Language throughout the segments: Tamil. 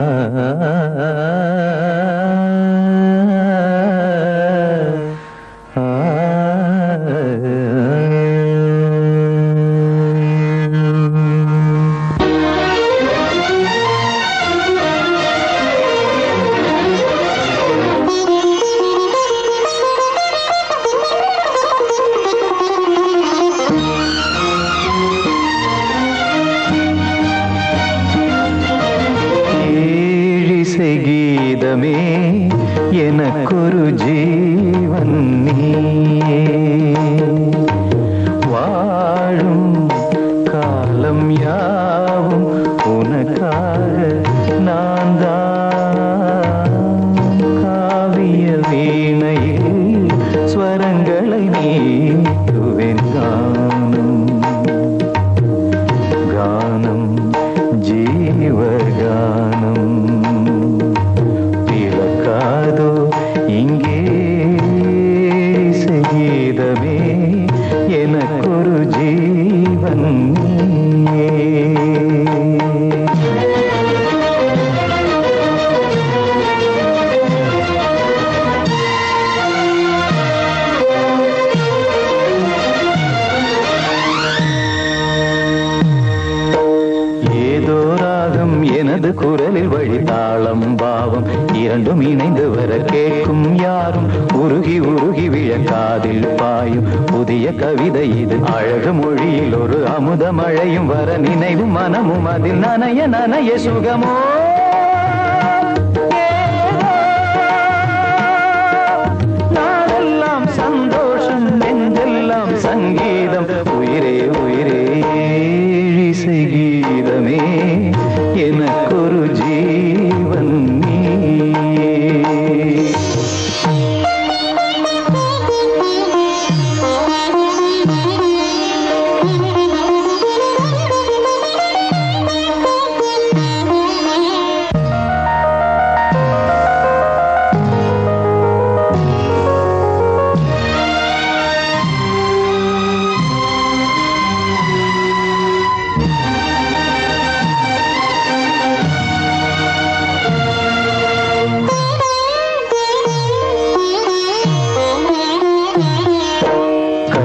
Uh-huh. கீதமே எனக்கொரு ஜீவன் நீயே. வாழும் காலம் யாவும் உனக்காக நான் தான் காவிய வீணையில் ஸ்வரங்களை நீ துவென்றான் எனது குரலில் வழிதாளம் பாவம். இரண்டும் இணைந்து வர கேட்கும் யாரும்? உருகி உருகி விழக்காதில் பாயும். புதிய கவிதை இது. அழகு மொழியில் ஒரு அமுத மழையும் வர நினைவும் மனமும் அதில் நனைய நனைய சுகமோ? நாளெல்லாம் சந்தோஷம் நெஞ்செல்லாம் சங்கீதம். உயிரே உயிரே இசை கீதமே.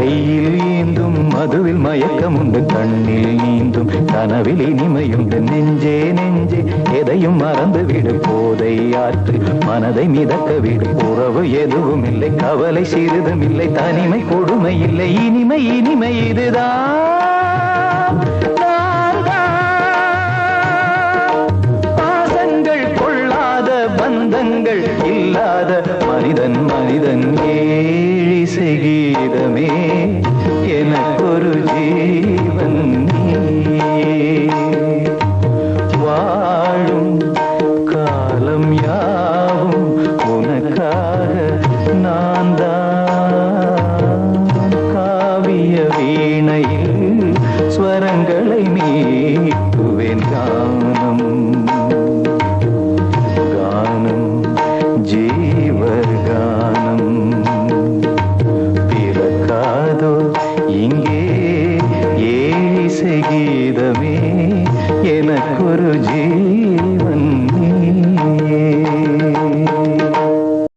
கையில் ஏந்தும் மதுவில் மயக்கம் உண்டு கண்ணில் நீந்தும் கனவில் இனிமையுண்டு நெஞ்சே நெஞ்சே எதையும் மறந்து விடு. போதை ஆற்று மனதை மிதக்க விடு. உறவு எதுவும் இல்லை கவலை சிறிதும் இல்லை தனிமை கொடுமை இல்லை. இனிமை இனிமை இதுதான். பாசங்கள் கொள்ளாத பந்தங்கள் இல்லாத மனிதன் மனிதன் ஏ में தெய்வமே எனக்கொரு ஜீவ